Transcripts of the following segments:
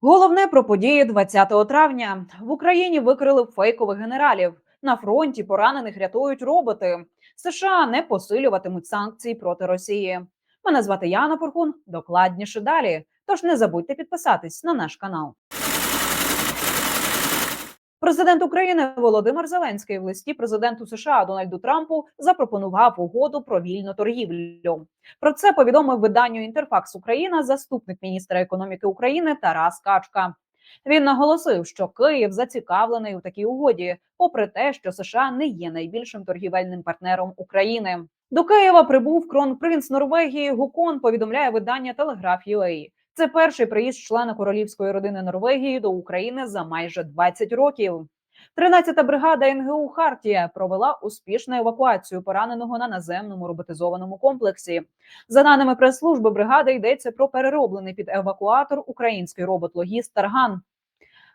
Головне про події 20 травня в Україні викрили фейкових генералів. На фронті поранених рятують роботи. США не посилюватимуть санкції проти Росії. Мене звати Яна Порхун. Докладніше далі. Тож не забудьте підписатись на наш канал. Президент України Володимир Зеленський в листі президенту США Дональду Трампу запропонував угоду про вільну торгівлю. Про це повідомив виданню Інтерфакс Україна заступник міністра економіки України Тарас Качка. Він наголосив, що Київ зацікавлений у такій угоді, попри те, що США не є найбільшим торгівельним партнером України. До Києва прибув кронпринц Норвегії Гукон. Повідомляє видання Телеграф.UA. Це перший приїзд члена королівської родини Норвегії до України за майже 20 років. 13-та бригада НГУ Хартія провела успішну евакуацію пораненого на наземному роботизованому комплексі. За даними прес-служби бригади, йдеться про перероблений під евакуатор український робот-логіст Тарган.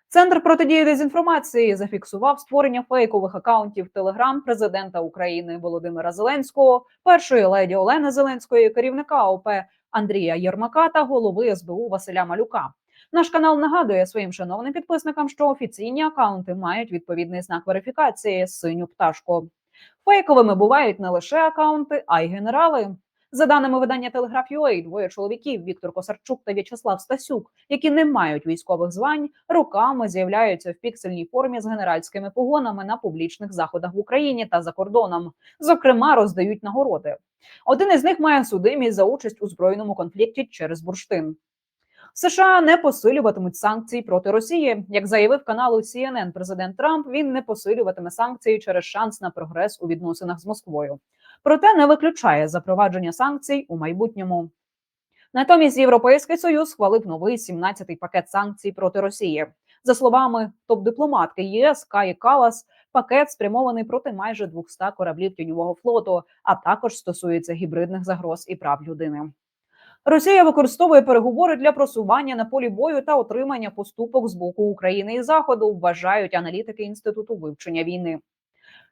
Центр протидії дезінформації зафіксував створення фейкових акаунтів Телеграм президента України Володимира Зеленського, першої леді Олени Зеленської, керівника ОП Андрія Єрмака та голови СБУ Василя Малюка. Наш канал нагадує своїм шановним підписникам, що офіційні акаунти мають відповідний знак верифікації синю пташку. Фейковими бувають не лише акаунти, а й генерали. За даними видання Телеграф.UA, двоє чоловіків Віктор Косарчук та В'ячеслав Стасюк, які не мають військових звань, роками з'являються в піксельній формі з генеральськими погонами на публічних заходах в Україні та за кордоном. Зокрема, роздають нагороди. Один із них має судимість за участь у збройному конфлікті через бурштин. США не посилюватимуть санкції проти Росії. Як заявив каналу CNN президент Трамп, він не посилюватиме санкції через шанс на прогрес у відносинах з Москвою. Проте не виключає запровадження санкцій у майбутньому. Натомість Європейський союз схвалив новий 17-й пакет санкцій проти Росії. За словами топ-дипломатки ЄС Каї Калас, пакет спрямований проти майже 200 кораблів тіньового флоту, а також стосується гібридних загроз і прав людини. Росія використовує переговори для просування на полі бою та отримання поступок з боку України і Заходу. Вважають аналітики інституту вивчення війни.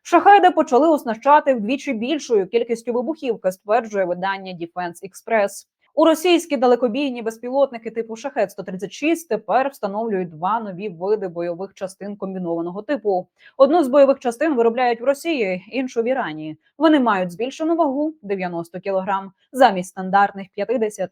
Шахеди почали оснащати вдвічі більшою кількістю вибухівки, стверджує видання Defense Express. У російські далекобійні безпілотники типу шахет 136 тепер встановлюють два нові види бойових частин комбінованого типу. Одну з бойових частин виробляють в Росії, іншу в Ірані. Вони мають збільшену вагу 90 кг замість стандартних 50.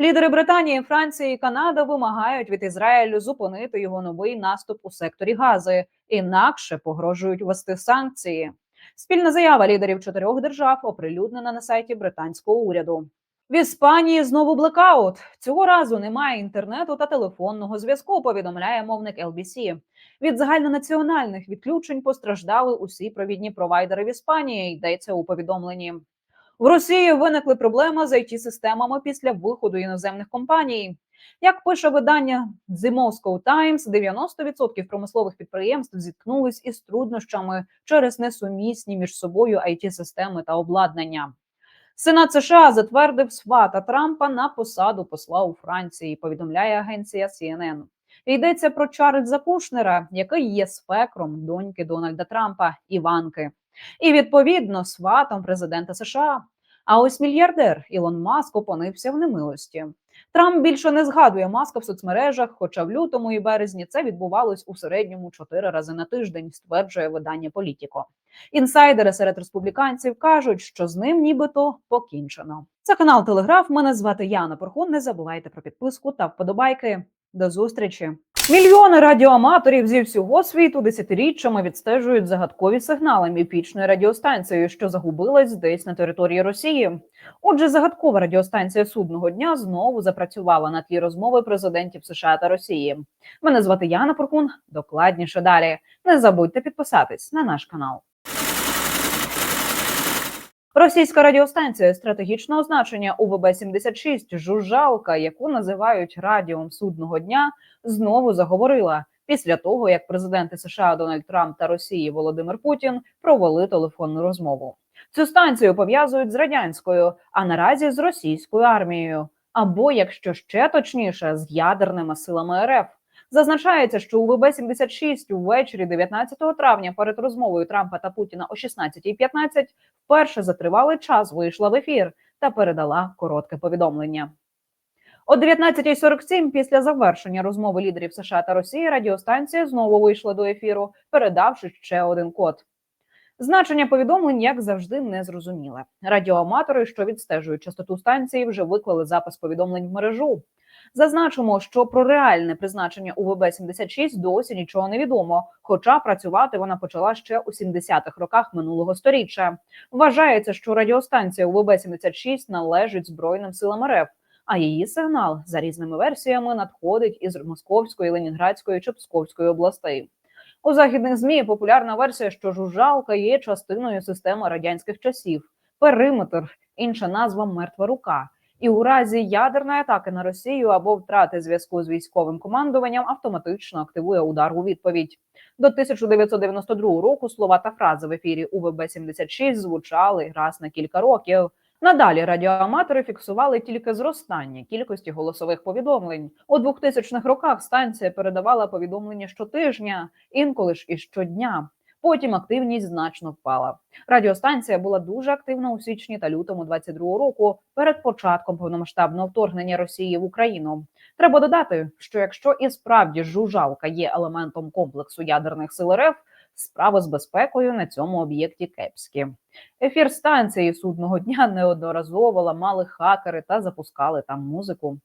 Лідери Британії, Франції і Канади вимагають від Ізраїлю зупинити його новий наступ у секторі Гази, інакше погрожують ввести санкції. Спільна заява лідерів чотирьох держав оприлюднена на сайті британського уряду. В Іспанії знову блекаут. Цього разу немає інтернету та телефонного зв'язку. Повідомляє мовник LBC. Від загальнонаціональних відключень постраждали усі провідні провайдери в Іспанії. Йдеться у повідомленні. В Росії виникли проблеми з it системами після виходу іноземних компаній. Як пише видання The Moscow Times, 90% промислових підприємств зіткнулись із труднощами через несумісні між собою it системи та обладнання. Сенат США затвердив свата Трампа на посаду посла у Франції. Повідомляє агенція CNN. Йдеться про Чарльза Кушнера, який є спекром доньки Дональда Трампа Іванки, і відповідно сватом президента США. А ось мільярдер Ілон Маск опинився в немилості. Трамп більше не згадує маска в соцмережах, хоча в лютому і березні це відбувалось у середньому чотири рази на тиждень, стверджує видання Політіко. Інсайдери серед республіканців кажуть, що з ним нібито покінчено. Це канал Телеграф. Мене звати Яна Порхун. Не забувайте про підписку та вподобайки. До зустрічі. Мільйони радіоаматорів зі всього світу десятиріччями відстежують загадкові сигнали міфічної радіостанції, що загубилась десь на території Росії. Отже, загадкова радіостанція судного дня знову запрацювала на тлі розмови президентів США та Росії. Мене звати Яна Пуркун. Докладніше далі. Не забудьте підписатись на наш канал. Російська радіостанція стратегічного значення УВБ-76 «Жужжалка», яку називають радіом судного дня, знову заговорила після того, як президенти США Дональд Трамп та Росії Володимир Путін провели телефонну розмову. Цю станцію пов'язують з радянською, а наразі з російською армією, або якщо ще точніше, з ядерними силами РФ. Зазначається, що у ВБ-76 увечері 19 травня перед розмовою Трампа та Путіна о 16.15 вперше за тривалий час вийшла в ефір та передала коротке повідомлення. О 19.47 після завершення розмови лідерів США та Росії радіостанція знову вийшла до ефіру, передавши ще один код. Значення повідомлень, як завжди, не зрозуміле. Радіоаматори, що відстежують частоту станції, вже виклали запис повідомлень в мережу. Зазначимо, що про реальне призначення УВБ 76 досі нічого не відомо, хоча працювати вона почала ще у 70-х роках минулого сторіччя. Вважається, що радіостанція УВБ 76 належить збройним силам РФ, а її сигнал за різними версіями надходить із Московської, Ленінградської чи Псковської областей. У західних змі популярна версія, що жужжалка є частиною системи радянських часів. Периметр, інша назва мертва рука. І у разі ядерної атаки на Росію або втрати зв'язку з військовим командуванням автоматично активує удар у відповідь. До 1992 року слова та фрази в ефірі УВБ 76 звучали раз на кілька років. Надалі радіоаматори фіксували тільки зростання кількості голосових повідомлень. У 2000-х роках станція передавала повідомлення щотижня, інколи ж і щодня. Потім активність значно впала. Радіостанція була дуже активна у січні та лютому 22-го року перед початком повномасштабного вторгнення Росії в Україну. Треба додати, що якщо і справді жужжалка є елементом комплексу ядерних сил РФ, справи з безпекою на цьому об'єкті кепські. Ефір станції судного дня неодноразово ламали хакери та запускали там музику.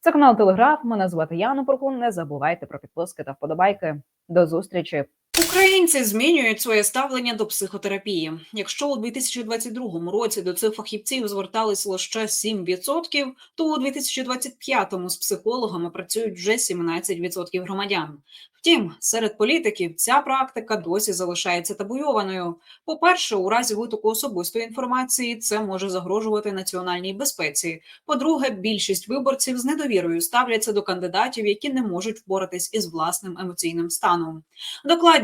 Це канал Телеграф. Мене звати Яна Поркун. Не забувайте про підписки та вподобайки. До зустрічі. Українці змінюють своє ставлення до психотерапії. Якщо у 2022 році до цих фахівців звертались лише 7%, то у 2025 з психологами працюють вже 17% громадян. Втім, серед політиків ця практика досі залишається табуйованою. По-перше, у разі витоку особистої інформації це може загрожувати національній безпеці. По-друге, більшість виборців з недовірою ставляться до кандидатів, які не можуть впоратись із власним емоційним станом.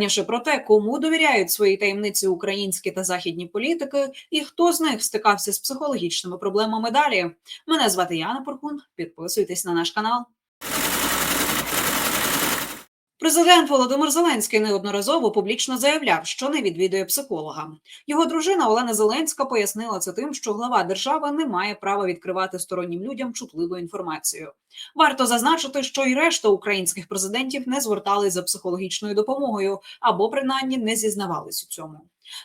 Докладніше про те, кому довіряють свої таємниці українські та західні політики, і хто з них стикався з психологічними проблемами далі. Мене звати Яна Пурхун. Підписуйтесь на наш канал. Президент Володимир Зеленський неодноразово публічно заявляв, що не відвідує психолога. Його дружина Олена Зеленська пояснила це тим, що глава держави не має права відкривати стороннім людям чутливу інформацію. Варто зазначити, що й решта українських президентів не звертались за психологічною допомогою або принаймні не зізнавались у цьому.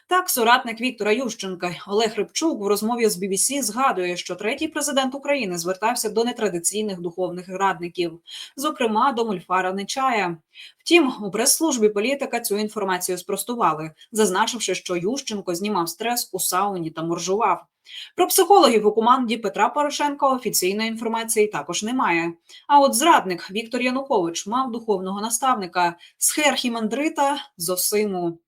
Так, соратник Віктора Ющенка Олег Рибчук в розмові з BBC згадує, що третій президент України звертався до нетрадиційних духовних радників, зокрема до Мульфара Нечая. Втім, у прес-службі політика цю інформацію спростували, зазначивши, що Ющенко знімав стрес у сауні та моржував. Про психологів у команді Петра Порошенка офіційної інформації також немає. А от зрадник Віктор Янукович мав духовного наставника схерхімандрита Зосиму.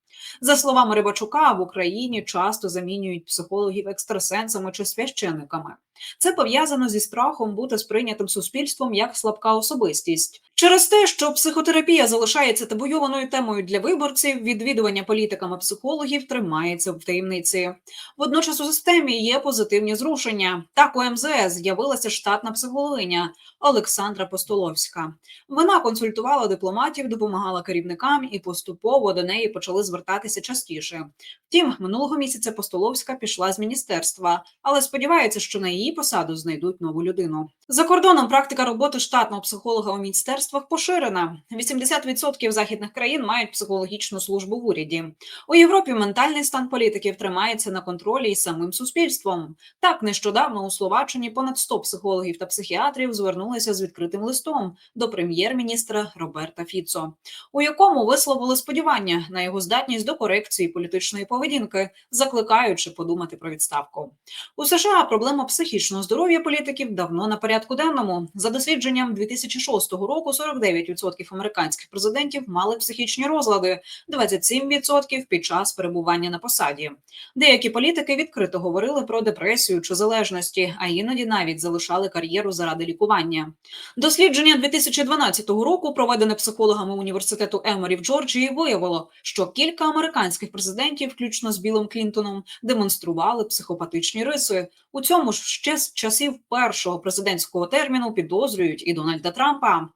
За словами Рибачука, в Україні часто замінюють психологів екстрасенсами чи священниками. Це пов'язано зі страхом бути сприйнятим суспільством як слабка особистість. Через те, що психотерапія залишається табуйованою темою для виборців, відвідування політиками психологів тримається в таємниці. Водночас у системі є позитивні зрушення. Так у МЗС з'явилася штатна психологиня Олександра Постоловська. Вона консультувала дипломатів, допомагала керівникам і поступово до неї почали звертатися частіше. Втім, минулого місяця Постоловська пішла з міністерства, але сподівається, що на її посаду знайдуть нову людину. За кордоном практика роботи штатного психолога у міністерствах поширена. 80% західних країн мають психологічну службу в уряді. У Європі ментальний стан політиків тримається на контролі із самим суспільством. Так, нещодавно у Словаччині понад 100 психологів та психіатрів звернулися з відкритим листом до прем'єр-міністра Роберта Фіцо, у якому висловили сподівання на його здатність до корекції політичної поведінки, закликаючи подумати про відставку. У США проблема психічного здоров'я політиків давно на порядку денному. За дослідженням 2006 року 49% американських президентів мали психічні розлади, 27% під час перебування на посаді. Деякі політики відкрито говорили про депресію чи залежності, а іноді навіть залишали кар'єру заради лікування. Дослідження 2012 року, проведене психологами університету Еморі в Джорджії, виявило, що кілька американських президентів, включно з Білим Клінтоном, демонстрували психопатичні риси. У цьому ж ще з часів першого президентського терміну підозрюють і Дональда Трампа.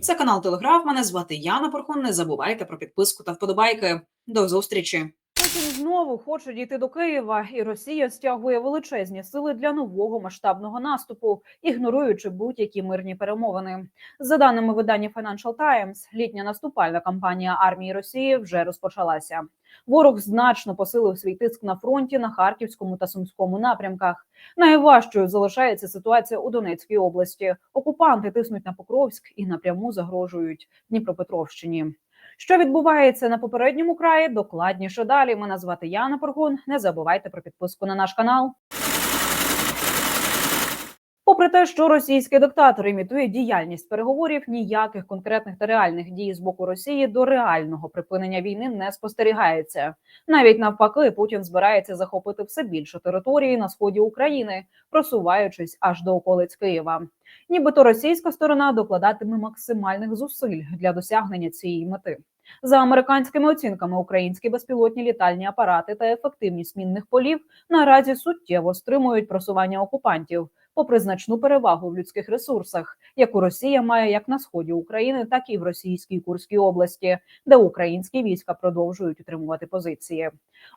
Це канал Телеграф. Мене звати Яна Порхун. Не забувайте про підписку та вподобайки. До зустрічі. Путін знову хоче дійти до Києва, і Росія стягує величезні сили для нового масштабного наступу, ігноруючи будь-які мирні перемовини. За даними видання Financial Times, літня наступальна кампанія армії Росії вже розпочалася. Ворог значно посилив свій тиск на фронті на харківському та сумському напрямках. Найважчою залишається ситуація у Донецькій області. Окупанти тиснуть на Покровськ і напряму загрожують Дніпропетровщині. Що відбувається на попередньому краї? Докладніше далі. Мене звати Яна Поргун. Не забувайте про підписку на наш канал. Попри те, що російський диктатор імітує діяльність переговорів, ніяких конкретних та реальних дій з боку Росії до реального припинення війни не спостерігається. Навіть навпаки, Путін збирається захопити все більше території на сході України, просуваючись аж до околиць Києва. Нібито російська сторона докладатиме максимальних зусиль для досягнення цієї мети. За американськими оцінками, українські безпілотні літальні апарати та ефективність мінних полів наразі суттєво стримують просування окупантів, попри значну перевагу в людських ресурсах, яку Росія має як на сході України, так і в російській Курській області, де українські війська продовжують утримувати позиції.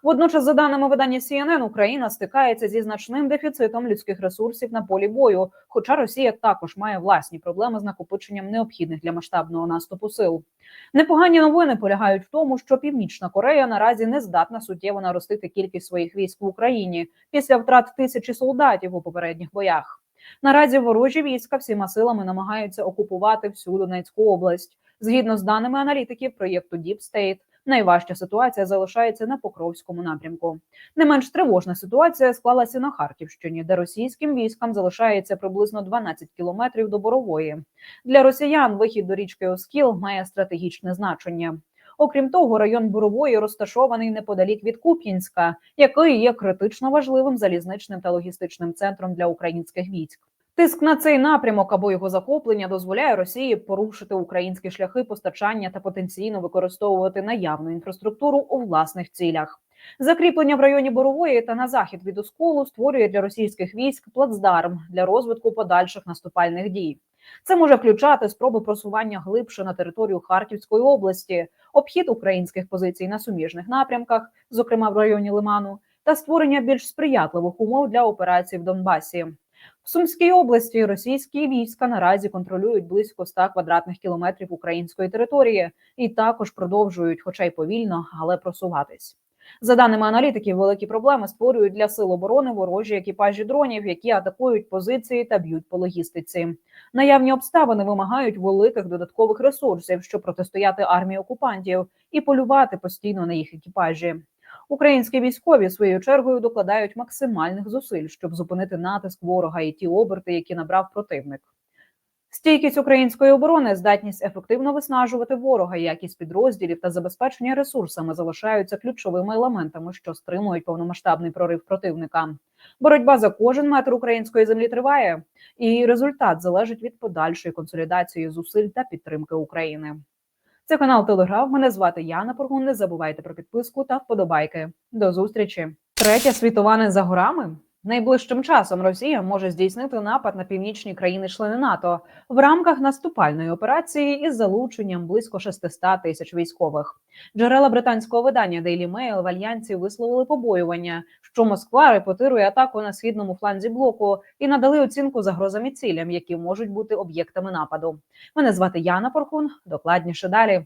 Водночас, за даними видання CNN, Україна стикається зі значним дефіцитом людських ресурсів на полі бою. Хоча Росія також має власні проблеми з накопиченням необхідних для масштабного наступу сил. Непогані новини полягають в тому, що Північна Корея наразі не здатна суттєво наростити кількість своїх військ в Україні після втрат тисячі солдатів у попередніх боях. Наразі ворожі війська всіма силами намагаються окупувати всю Донецьку область. Згідно з даними аналітиків проєкту Deep State, найважча ситуація залишається на Покровському напрямку. Не менш тривожна ситуація склалася на Харківщині, де російським військам залишається приблизно 12 кілометрів до Борової. Для росіян вихід до річки Оскіл має стратегічне значення. Окрім того, район Борової розташований неподалік від Куп'янська, який є критично важливим залізничним та логістичним центром для українських військ. Тиск на цей напрямок або його захоплення дозволяє Росії порушити українські шляхи постачання та потенційно використовувати наявну інфраструктуру у власних цілях. Закріплення в районі Борової та на захід від Осколу створює для російських військ плацдарм для розвитку подальших наступальних дій. Це може включати спроби просування глибше на територію Харківської області, обхід українських позицій на суміжних напрямках, зокрема в районі Лиману, та створення більш сприятливих умов для операцій в Донбасі. В Сумській області російські війська наразі контролюють близько 100 квадратних кілометрів української території і також продовжують, хоча й повільно, але просуватись. За даними аналітиків, великі проблеми створюють для сил оборони ворожі екіпажі дронів, які атакують позиції та б'ють по логістиці. Наявні обставини вимагають великих додаткових ресурсів, щоб протистояти армії окупантів і полювати постійно на їх екіпажі. Українські військові своєю чергою докладають максимальних зусиль, щоб зупинити натиск ворога і ті оберти, які набрав противник. Стійкість української оборони, здатність ефективно виснажувати ворога, якість підрозділів та забезпечення ресурсами залишаються ключовими елементами, що стримують повномасштабний прорив противника. Боротьба за кожен метр української землі триває, і результат залежить від подальшої консолідації зусиль та підтримки України. Це канал Телеграф. Мене звати Яна Поргун. Не забувайте про підписку та вподобайки. До зустрічі. Третя світова не за горами. Найближчим часом Росія може здійснити напад на північні країни-члени НАТО в рамках наступальної операції із залученням близько 600 тисяч військових. Джерела британського видання Daily Mail в альянсі висловили побоювання, що Москва репетирує атаку на східному фланзі блоку і надали оцінку загрозам і цілям, які можуть бути об'єктами нападу. Мене звати Яна Порхун. Докладніше далі.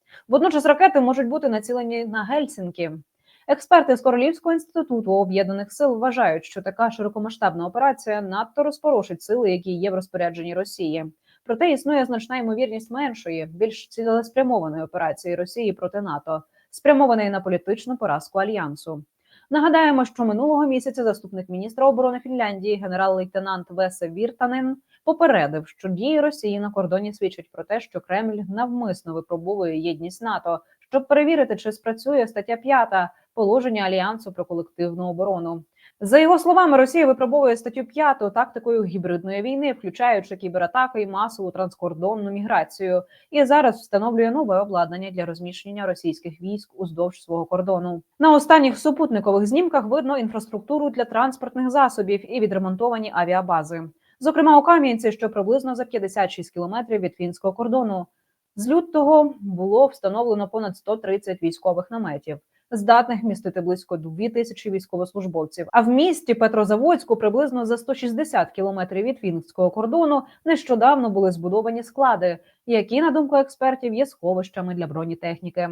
Водночас ракети можуть бути націлені на Гельсінкі. Експерти з Королівського інституту об'єднаних сил вважають, що така широкомасштабна операція надто розпорошить сили, які є в розпорядженні Росії. Проте існує значна ймовірність меншої, більш цілеспрямованої операції Росії проти НАТО, спрямованої на політичну поразку альянсу. Нагадаємо, що минулого місяця заступник міністра оборони Фінляндії, генерал-лейтенант Весе Віртанен, попередив, що дії Росії на кордоні свідчать про те, що Кремль навмисно випробовує єдність НАТО, щоб перевірити, чи спрацює стаття 5 положення альянсу про колективну оборону. За його словами, Росія випробовує статтю 5 тактикою гібридної війни, включаючи кібератаки і масову транскордонну міграцію, і зараз встановлює нове обладнання для розміщення російських військ уздовж свого кордону. На останніх супутникових знімках видно інфраструктуру для транспортних засобів і відремонтовані авіабази. Зокрема, у Кам'янці, що приблизно за 56 кілометрів від фінського кордону. З лютого було встановлено понад 130 військових наметів, здатних містити близько 2 тисячі військовослужбовців. А в місті Петрозаводську, приблизно за 160 кілометрів від фінського кордону, нещодавно були збудовані склади, які, на думку експертів, є сховищами для бронетехніки.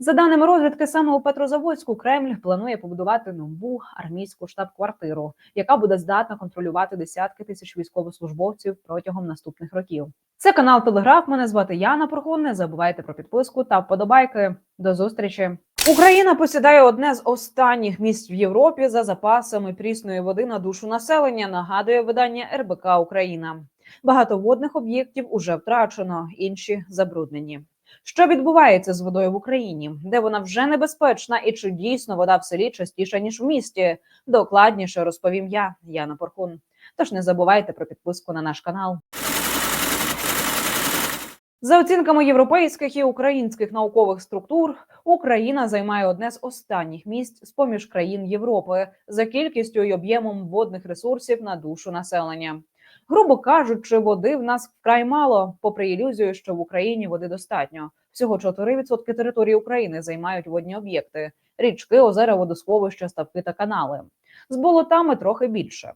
За даними розвідки, саме у Петрозаводську Кремль планує побудувати нову армійську штаб-квартиру, яка буде здатна контролювати десятки тисяч військовослужбовців протягом наступних років. Це канал Телеграф. Мене звати Яна Прохун. Не забувайте про підписку та вподобайки. До зустрічі. Україна посідає одне з останніх місць в Європі за запасами прісної води на душу населення. Нагадує видання РБК Україна. Багато водних об'єктів уже втрачено, інші забруднені. Що відбувається з водою в Україні, де вона вже небезпечна, і чи дійсно вода в селі частіша ніж в місті? Докладніше розповім я, Яна Порхун. Тож не забувайте про підписку на наш канал. За оцінками європейських і українських наукових структур, Україна займає одне з останніх місць з поміж країн Європи за кількістю і об'ємом водних ресурсів на душу населення. Грубо кажучи, води в нас вкрай мало, попри ілюзію, що в Україні води достатньо. Всього 4% території України займають водні об'єкти: річки, озера, водосховища, ставки та канали. З болотами трохи більше.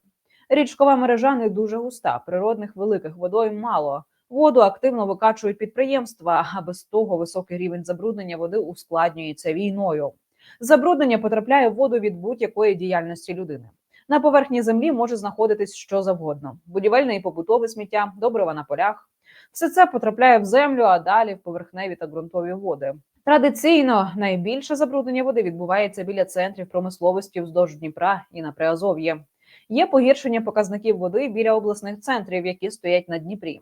Річкова мережа не дуже густа, природних великих водойм мало. Воду активно викачують підприємства, а без того високий рівень забруднення води ускладнюється війною. Забруднення потрапляє в воду від будь-якої діяльності людини. На поверхні землі може знаходитись що завгодно: будівельне і побутове сміття, добрива на полях. Все це потрапляє в землю, а далі в поверхневі та ґрунтові води. Традиційно найбільше забруднення води відбувається біля центрів промисловості вздовж Дніпра і на Приазов'ї. Є погіршення показників води біля обласних центрів, які стоять на Дніпрі.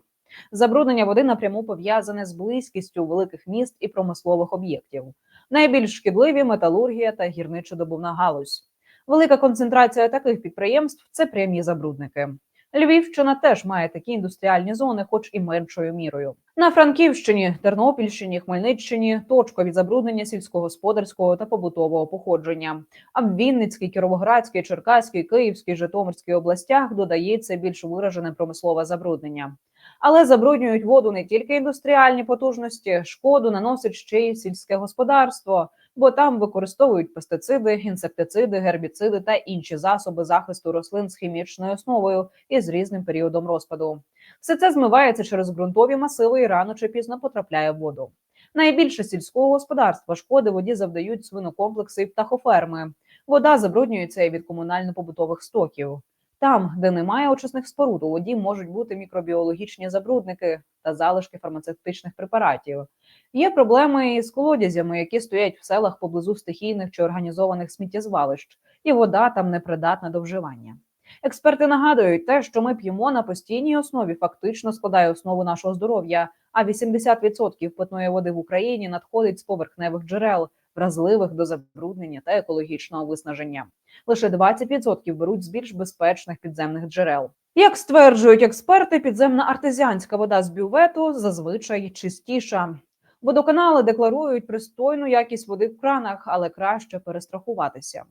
Забруднення води напряму пов'язане з близькістю великих міст і промислових об'єктів. Найбільш шкідливі металургія та гірничодобувна галузь. Велика концентрація таких підприємств це прямі забрудники. Львівщина теж має такі індустріальні зони, хоч і меншою мірою. На Франківщині, Тернопільщині, Хмельниччині точкові забруднення сільськогосподарського та побутового походження. А в Вінницькій, Кіровоградській, Черкаській, Київській, Житомирській областях додається більш виражене промислове забруднення. Але забруднюють воду не тільки індустріальні потужності, шкоду наносить ще й сільське господарство, бо там використовують пестициди, інсектициди, гербіциди та інші засоби захисту рослин з хімічною основою і з різним періодом розпаду. Все це змивається через ґрунтові масиви і рано чи пізно потрапляє в воду. Найбільше сільського господарства шкоди воді завдають свинокомплекси і птахоферми. Вода забруднюється і від комунально-побутових стоків. Там, де немає очисних споруд, у воді можуть бути мікробіологічні забрудники та залишки фармацевтичних препаратів. Є проблеми із колодязями, які стоять в селах поблизу стихійних чи організованих сміттєзвалищ, і вода там непридатна до вживання. Експерти нагадують, те, що ми п'ємо на постійній основі, фактично складає основу нашого здоров'я. А 80% питної води в Україні надходить з поверхневих джерел, вразливих до забруднення та екологічного виснаження. Лише 20% беруть з більш безпечних підземних джерел. Як стверджують експерти, підземна артезіанська вода з бювету зазвичай чистіша. Водоканали декларують пристойну якість води в кранах, але краще перестрахуватися.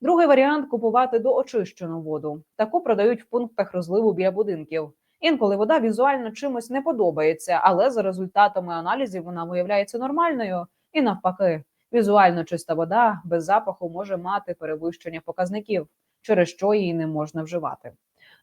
Другий варіант купувати доочищену воду. Таку продають в пунктах розливу біля будинків. Інколи вода візуально чимось не подобається, але за результатами аналізів вона виявляється нормальною. І навпаки, візуально чиста вода без запаху може мати перевищення показників, через що її не можна вживати.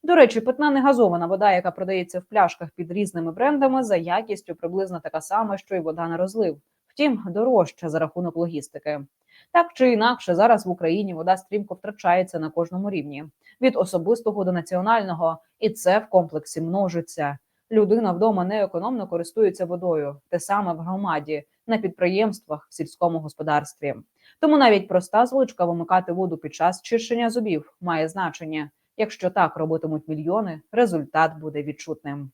До речі, питна негазована вода, яка продається в пляшках під різними брендами, за якістю приблизно така сама, що й вода на розлив. Втім, дорожча за рахунок логістики. Так чи інакше, зараз в Україні вода стрімко втрачається на кожному рівні від особистого до національного, і це в комплексі множиться. Людина вдома неекономно користується водою, те саме в громаді, на підприємствах, в сільському господарстві. Тому навіть проста звичка вимикати воду під час чищення зубів має значення. Якщо так робитимуть мільйони, результат буде відчутним.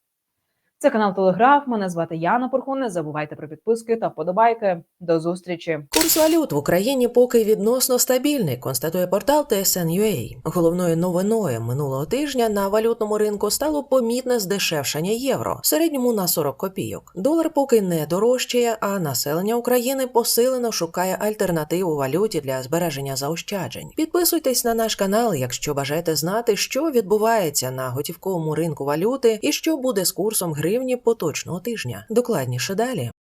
Це канал Телеграф. Мене звати Яна Порхун. Не забувайте про підписки та вподобайки. До зустрічі. Курс валют в Україні поки відносно стабільний, констатує портал TSN.ua. Головною новиною минулого тижня на валютному ринку стало помітне здешевшання євро в середньому на 40 копійок. Долар поки не дорожчає, а населення України посилено шукає альтернативу валюті для збереження заощаджень. Підписуйтесь на наш канал, якщо бажаєте знати, що відбувається на готівковому ринку валюти і що буде з курсом гривні поточного тижня. Докладніше далі.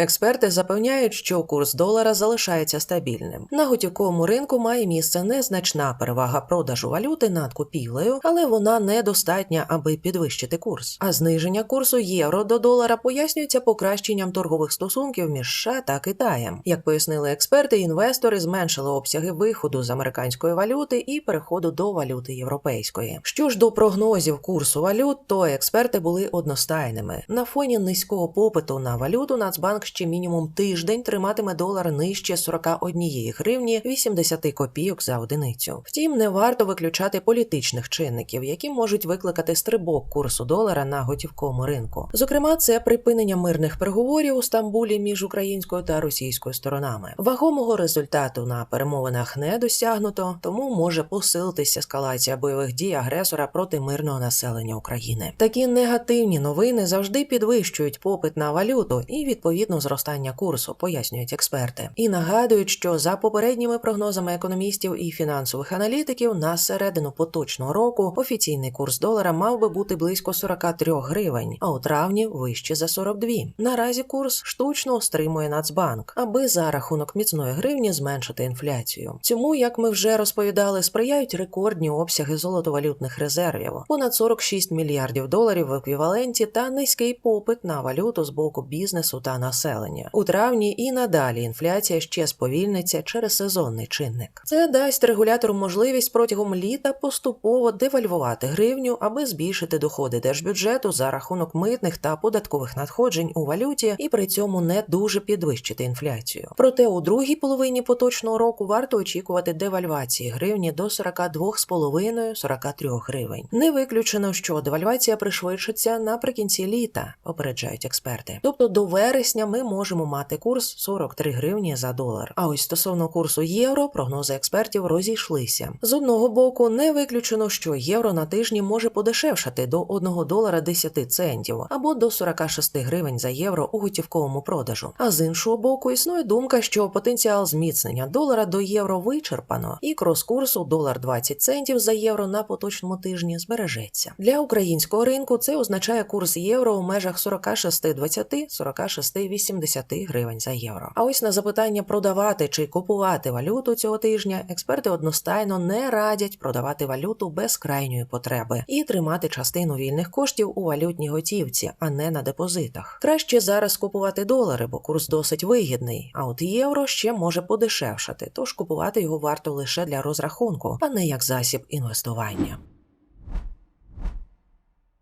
Експерти запевняють, що курс долара залишається стабільним. На готівковому ринку має місце незначна перевага продажу валюти над купівлею, але вона недостатня, аби підвищити курс. А зниження курсу євро до долара пояснюється покращенням торгових стосунків між США та Китаєм. Як пояснили експерти, інвестори зменшили обсяги виходу з американської валюти і переходу до валюти європейської. Що ж до прогнозів курсу валют, то експерти були одностайними. На фоні низького попиту на валюту Нацбанк ще мінімум тиждень триматиме долар нижче 41 гривні 80 копійок за одиницю. Втім, не варто виключати політичних чинників, які можуть викликати стрибок курсу долара на готівковому ринку. Зокрема, це припинення мирних переговорів у Стамбулі між українською та російською сторонами. Вагомого результату на перемовинах не досягнуто, тому може посилитися ескалація бойових дій агресора проти мирного населення України. Такі негативні новини завжди підвищують попит на валюту і відповідно зростання курсу, пояснюють експерти. І нагадують, що за попередніми прогнозами економістів і фінансових аналітиків на середину поточного року офіційний курс долара мав би бути близько 43 гривень, а у травні вище за 42. Наразі курс штучно стримує Нацбанк, аби за рахунок міцної гривні зменшити інфляцію. Цьому, як ми вже розповідали, сприяють рекордні обсяги золотовалютних резервів понад 46 мільярдів доларів в еквіваленті та низький попит на валюту з боку бізнесу та населення. У травні і надалі інфляція ще сповільниться через сезонний чинник. Це дасть регулятору можливість протягом літа поступово девальвувати гривню, аби збільшити доходи держбюджету за рахунок митних та податкових надходжень у валюті і при цьому не дуже підвищити інфляцію. Проте у другій половині поточного року варто очікувати девальвації гривні до 42,5-43 гривень. Не виключено, що девальвація пришвидшиться наприкінці літа, попереджають експерти. Тобто до вересня ми можемо мати курс 43 гривні за долар. А ось стосовно курсу євро, прогнози експертів розійшлися. З одного боку, не виключено, що євро на тижні може подешевшати до 1 долара 10 центів або до 46 гривень за євро у готівковому продажу. А з іншого боку, існує думка, що потенціал зміцнення долара до євро вичерпано, і крос-курсу долар 20 центів за євро на поточному тижні збережеться. Для українського ринку це означає курс євро у межах 46,20 46,80 гривень за євро. А ось на запитання продавати чи купувати валюту цього тижня експерти одностайно не радять продавати валюту без крайньої потреби і тримати частину вільних коштів у валютній готівці, а не на депозитах. Краще зараз купувати долари, бо курс досить вигідний. А от євро ще може подешевшати, тож купувати його варто лише для розрахунку, а не як засіб інвестування.